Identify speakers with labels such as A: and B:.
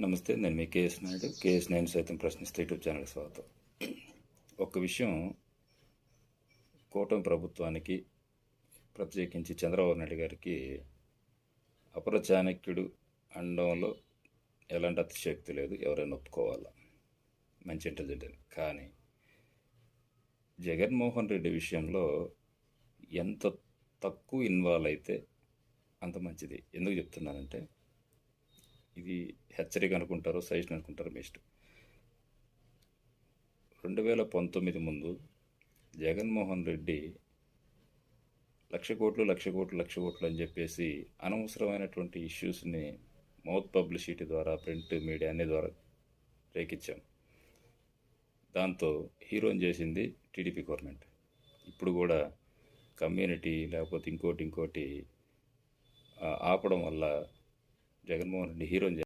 A: నమస్తే నేను మీ KS Naidu. KS నేను సైతం ప్రశ్నిస్తే యూట్యూబ్ ఛానల్ స్వాగతం. ఒక్క విషయం కూటమి ప్రభుత్వానికి ప్రత్యేకించి చంద్రబాబు నాయుడు గారికి అపర చాణక్యుడు అనడంలో ఎలాంటి అతిశక్తి లేదు. ఎవరైనా ఒప్పుకోవాలా? మంచి ఇంటెలిజెంట్ అని. కానీ జగన్మోహన్ రెడ్డి విషయంలో ఎంత తక్కువ ఇన్వాల్వ్ అయితే అంత మంచిది. ఎందుకు చెప్తున్నానంటే ఇది హెచ్చరిక అనుకుంటారో సజెషన్ అనుకుంటారో బెస్ట్. రెండు వేల పంతొమ్మిది ముందు జగన్మోహన్ రెడ్డి లక్ష కోట్లు లక్ష కోట్లు లక్ష కోట్లు అని చెప్పేసి అనవసరమైనటువంటి ఇష్యూస్ని మౌత్ పబ్లిసిటీ ద్వారా ప్రింట్ మీడియా అనే ద్వారా రేకిచ్చాం. దాంతో హీరోని చేసింది టీడీపీ గవర్నమెంట్. ఇప్పుడు కూడా కమ్యూనిటీ లేకపోతే ఇంకోటి ఇంకోటి ఆపడం వల్ల జగన్మోహన్ రెడ్డి హీరోని